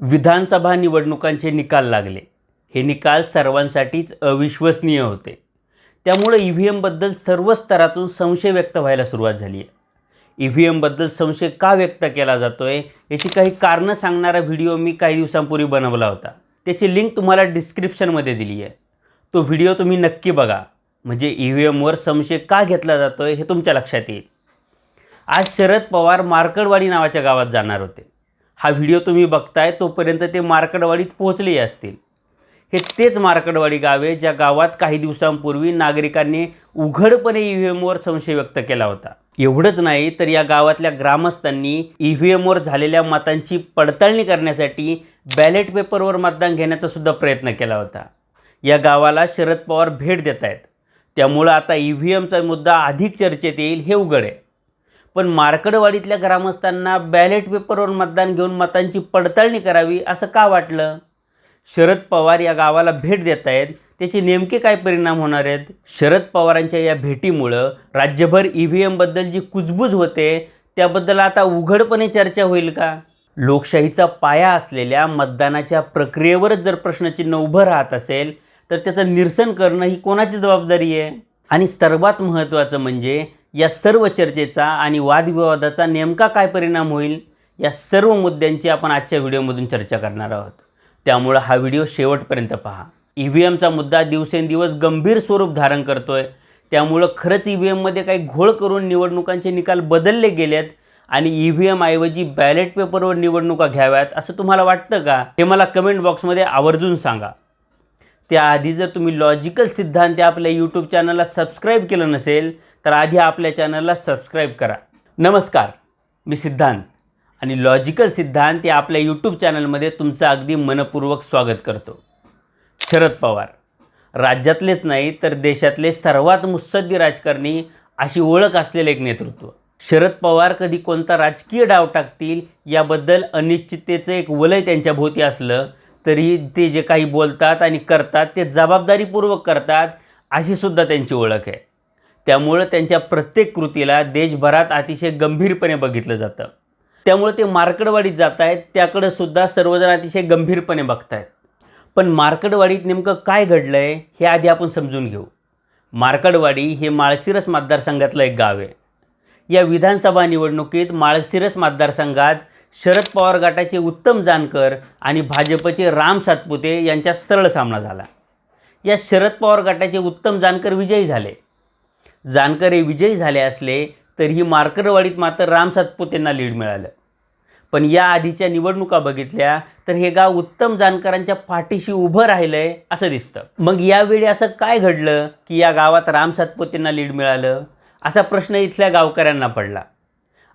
विधानसभा निवडणुकांचे निकाल लागले. हे निकाल सर्वांसाठीच अविश्वसनीय होते. त्यामुळे ई व्ही एमबद्दल सर्व स्तरातून संशय व्यक्त व्हायला सुरुवात झाली आहे. ई व्ही एमबद्दल संशय का व्यक्त केला जातो आहे याची काही कारणं सांगणारा व्हिडिओ मी काही दिवसांपूर्वी बनवला होता. त्याची लिंक तुम्हाला डिस्क्रिप्शनमध्ये दिली आहे. तो व्हिडिओ तुम्ही नक्की बघा. म्हणजे ई व्ही एमवर संशय का घेतला जातो आहे हे तुमच्या लक्षात येईल. आज शरद पवार मार्कडवाडी नावाच्या गावात जाणार होते. हा व्हिडिओ तुम्ही बघताय तोपर्यंत ते मार्कडवाडीत पोहोचले असतील. हे तेच मार्कडवाडी गाव आहे ज्या गावात काही दिवसांपूर्वी नागरिकांनी उघडपणे ई व्ही एमवर संशय व्यक्त केला होता. एवढंच नाही तर या गावातल्या ग्रामस्थांनी ई व्ही एमवर झालेल्या मतांची पडताळणी करण्यासाठी बॅलेट पेपरवर मतदान घेण्याचा सुद्धा प्रयत्न केला होता. या गावाला शरद पवार भेट देत आहेत त्यामुळं आता ई व्ही एमचा मुद्दा अधिक चर्चेत येईल हे उघड आहे. पण मार्कडवाडीतल्या ग्रामस्थांना बॅलेट पेपरवर मतदान घेऊन मतांची पडताळणी करावी असं का वाटलं? शरद पवार या गावाला भेट देत आहेत. त्याचे नेमके काय परिणाम होणार आहेत? शरद पवारांच्या या भेटीमुळं राज्यभर ई व्ही एमबद्दल जी कुजबूज होते त्याबद्दल आता उघडपणे चर्चा होईल का? लोकशाहीचा पाया असलेल्या मतदानाच्या प्रक्रियेवरच जर प्रश्नचिन्ह उभं राहत असेल तर त्याचं निरसन करणं ही कोणाची जबाबदारी आहे? आणि सर्वात महत्त्वाचं म्हणजे या सर्व चर्चेचा आणि वादविवादाचा नेमका काय परिणाम होईल या सर्व मुद्द्यांची आपण आजच्या व्हिडिओमधून चर्चा करणार आहोत. त्यामुळं हा व्हिडिओ शेवटपर्यंत पहा. ई व्ही एमचा मुद्दा दिवसेंदिवस गंभीर स्वरूप धारण करतो आहे त्यामुळं खरंच ई व्ही एममध्ये काही घोळ करून निवडणुकांचे निकाल बदलले गेलेत आणि ई व्ही एमऐवजी बॅलेट पेपरवर निवडणुका घ्याव्यात असं तुम्हाला वाटतं का? हे मला कमेंट बॉक्समध्ये आवर्जून सांगा. त्याआधी जर तुम्ही लॉजिकल सिद्धांत आपल्या यूट्यूब चॅनलला सबस्क्राईब केलं नसेल तर आधी आपल्या चॅनलला सबस्क्राईब करा. नमस्कार मी सिद्धांत. आणि लॉजिकल सिद्धांत या आपल्या यूट्यूब चॅनलमध्ये तुमचं अगदी मनपूर्वक स्वागत करतो. शरद पवार. राज्यातलेच नाही तर देशातले सर्वात मुत्सद्दी राजकारणी अशी ओळख असलेलं एक नेतृत्व. शरद पवार कधी कोणता राजकीय डाव टाकतील याबद्दल अनिश्चिततेचं एक वलय त्यांच्या भोवती असलं तरी ते जे काही बोलतात आणि करतात ते जबाबदारीपूर्वक करतात अशी सुद्धा त्यांची ओळख आहे. त्यामुळं त्यांच्या प्रत्येक कृतीला देशभरात अतिशय गंभीरपणे बघितलं जातं. त्यामुळे ते मार्कडवाडीत जात आहेत त्याकडं सुद्धा सर्वजण अतिशय गंभीरपणे बघत आहेत पण मार्कडवाडीत नेमकं काय घडलं आहे हे आधी आपण समजून घेऊ. मार्कडवाडी हे माळशिरस मतदारसंघातलं एक गाव आहे. या विधानसभा निवडणुकीत माळशिरस मतदारसंघात शरद पवार गटाचे उत्तम जानकर आणि भाजपचे राम सातपुते यांच्या सरळ सामना झाला. या शरद पवार गटाचे उत्तम जानकर विजयी झाले. जानकर हे विजयी झाले असले तरीही मार्करवाडीत मात्र राम सातपुतेंना लीड मिळालं. पण या आधीच्या निवडणुका बघितल्या तर हे गाव उत्तम जानकरांच्या पाठीशी उभं राहिलं आहे असं दिसतं. मग यावेळी असं काय घडलं की या गावात राम सातपुतेंना लीड मिळालं? असा प्रश्न इथल्या गावकऱ्यांना पडला.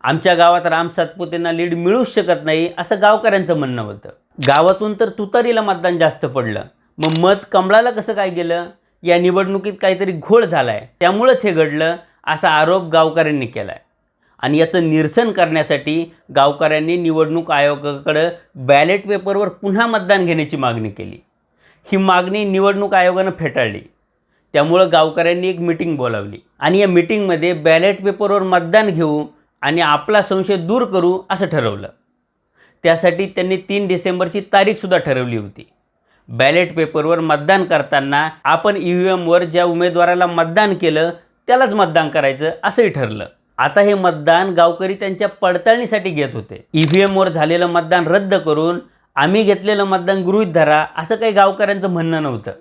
आमच्या गावात राम सातपुतेंना लीड मिळूच शकत नाही असं गावकऱ्यांचं म्हणणं होतं. गावातून तर तुतारीला मतदान जास्त पडलं. मग मत कमळाला कसं काय गेलं? या निवडणुकीत काहीतरी घोळ झाला आहे त्यामुळंच हे घडलं असा आरोप गावकऱ्यांनी केला आहे आणि याचं निरसन करण्यासाठी गावकऱ्यांनी निवडणूक आयोगाकडं बॅलेट पेपरवर पुन्हा मतदान घेण्याची मागणी केली. ही मागणी निवडणूक आयोगानं फेटाळली. त्यामुळं गावकऱ्यांनी एक मिटिंग बोलावली. आणि या मिटिंगमध्ये बॅलेट पेपरवर मतदान घेऊ आणि आपला संशय दूर करू असं ठरवलं. त्यासाठी त्यांनी तीन डिसेंबरची तारीखसुद्धा ठरवली होती. बॅलेट पेपरवर मतदान करताना आपण ई व्ही एमवर ज्या उमेदवाराला मतदान केलं त्यालाच मतदान करायचं असंही ठरलं. आता हे मतदान गावकरी त्यांच्या पडताळणीसाठी घेत होते. ई व्ही एमवर झालेलं मतदान रद्द करून आम्ही घेतलेलं मतदान गृहीत धरा असं काही गावकऱ्यांचं म्हणणं नव्हतं.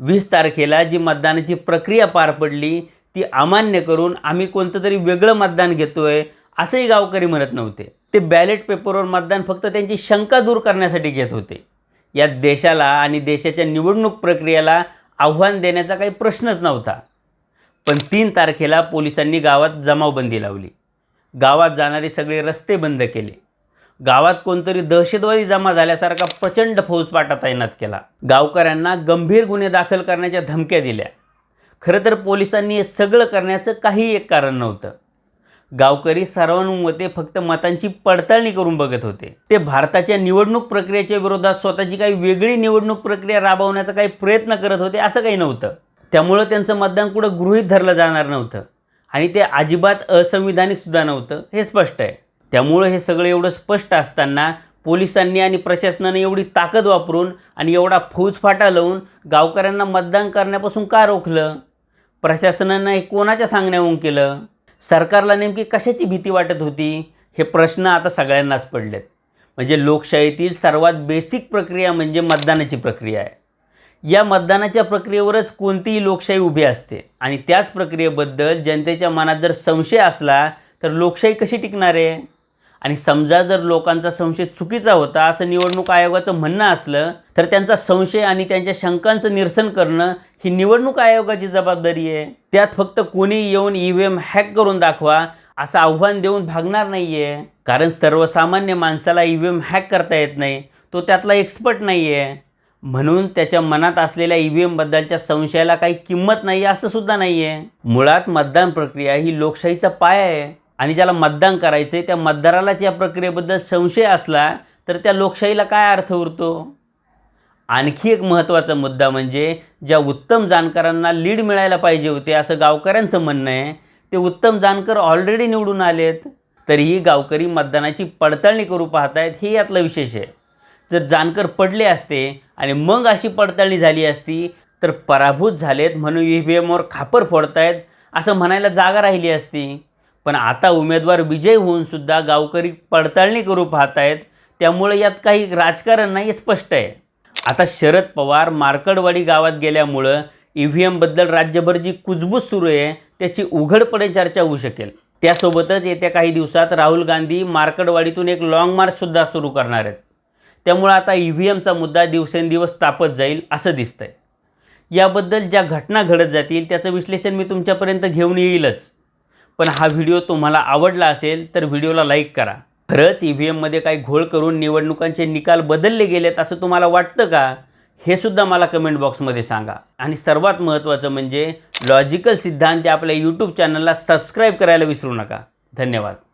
वीस तारखेला जी मतदानाची प्रक्रिया पार पडली ती अमान्य करून आम्ही कोणतं तरी वेगळं मतदान घेतो आहे असंही गावकरी म्हणत नव्हते. ते बॅलेट पेपरवर मतदान फक्त त्यांची शंका दूर करण्यासाठी घेत होते. या देशाला आणि देशाच्या निवडणूक प्रक्रियेला आव्हान देण्याचा काही प्रश्नच नव्हता. पण तीन तारखेला पोलिसांनी गावात जमावबंदी लावली. गावात जाणारे सगळे रस्ते बंद केले. गावात कोणतरी दहशतवादी जमा झाल्यासारखा प्रचंड फौजपाटा तैनात केला. गावकऱ्यांना गंभीर गुन्हे दाखल करण्याच्या धमक्या दिल्या. खरं तर पोलिसांनी हे सगळं करण्याचं काही एक कारण नव्हतं. गावकरी सर्वानुमते फक्त मतांची पडताळणी करून बघत होते. ते भारताच्या निवडणूक प्रक्रियेच्या विरोधात स्वतःची काही वेगळी निवडणूक प्रक्रिया राबवण्याचा काही प्रयत्न करत होते असं काही नव्हतं. त्यामुळं त्यांचं मतदान कुठं गृहीत धरलं जाणार नव्हतं. आणि ते अजिबात असंविधानिक सुद्धा नव्हतं हे स्पष्ट आहे. त्यामुळं हे सगळं एवढं स्पष्ट असताना पोलिसांनी आणि प्रशासनाने एवढी ताकद वापरून आणि एवढा फौजफाटा लावून गावकऱ्यांना मतदान करण्यापासून का रोखलं? प्रशासनानं हे कोणाच्या सांगण्याहून केलं? सरकारला नेमकी कशाची भीती वाटत होती? हे प्रश्न आता सगळ्यांनाच पडलेत. म्हणजे लोकशाहीतील सर्वात बेसिक प्रक्रिया म्हणजे मतदानाची प्रक्रिया आहे. या मतदानाच्या प्रक्रियेवरच कोणतीही लोकशाही उभी असते. आणि त्याच प्रक्रियेबद्दल जनतेच्या मनात जर संशय असला तर लोकशाही कशी टिकणार आहे? आणि समजा जर लोकांचा संशय चुकीचा होता असं निवडणूक आयोगाचं म्हणणं असलं तर त्यांचा संशय आणि त्यांच्या शंकांचं निरसन करणं ही निवडणूक आयोगाची जबाबदारी आहे. त्यात फक्त कोणी येऊन ई व्ही एम हॅक करून दाखवा असं आव्हान देऊन भागणार नाही आहे कारण सर्वसामान्य माणसाला ई व्ही एम हॅक करता येत नाही तो त्यातला एक्सपर्ट नाही आहे म्हणून त्याच्या मनात असलेल्या ई व्ही एमबद्दलच्या संशयाला काही किंमत नाही आहे असं सुद्धा नाही आहे मुळात मतदान प्रक्रिया ही लोकशाहीचा पाया आहे. आणि ज्याला मतदान करायचं आहे त्या मतदारालाच या प्रक्रियेबद्दल संशय असला तर त्या लोकशाहीला काय अर्थ उरतो? आणखी एक महत्त्वाचा मुद्दा म्हणजे ज्या उत्तम जाणकारांना लीड मिळायला पाहिजे होते असं गावकऱ्यांचं म्हणणं आहे ते उत्तम जाणकार ऑलरेडी निवडून आलेत तरीही गावकरी मतदानाची पडताळणी करू पाहतायत हे यातलं विशेष आहे. जर जानकर पडले असते आणि मग अशी पडताळणी झाली असती तर पराभूत झालेत म्हणून ई व्ही एमवर खापर फोडतायत असं म्हणायला जागा राहिली असती. पण आता उमेदवार विजय होऊन सुद्धा गावकरी पडताळणी करू आहेत त्यामुळे यात काही राजकारण नाही हे स्पष्ट आहे. आता शरद पवार मार्कडवाडी गावात गेल्यामुळं ई व्ही एमबद्दल राज्यभर जी कुजबूज सुरू आहे त्याची उघडपणे चर्चा होऊ शकेल. त्यासोबतच येत्या काही दिवसात राहुल गांधी मार्कडवाडीतून एक लाँग मार्चसुद्धा सुरू करणार आहेत. त्यामुळं आता ई व्ही एमचा मुद्दा दिवसेंदिवस तापत जाईल असं दिसतंय. याबद्दल ज्या घटना घडत जातील त्याचं विश्लेषण मी तुमच्यापर्यंत घेऊन येईलच. पण हा व्हिडिओ तुम्हाला आवडला असेल तर व्हिडिओला लाईक करा. खरंच ई व्ही एममध्ये काही घोळ करून निवडणुकांचे निकाल बदलले गेलेत असं तुम्हाला वाटतं का? हे सुद्धा मला कमेंट बॉक्समध्ये सांगा. आणि सर्वात महत्त्वाचं म्हणजे लॉजिकल सिद्धांत आपल्या यूट्यूब चॅनलला सबस्क्राईब करायला विसरू नका. धन्यवाद.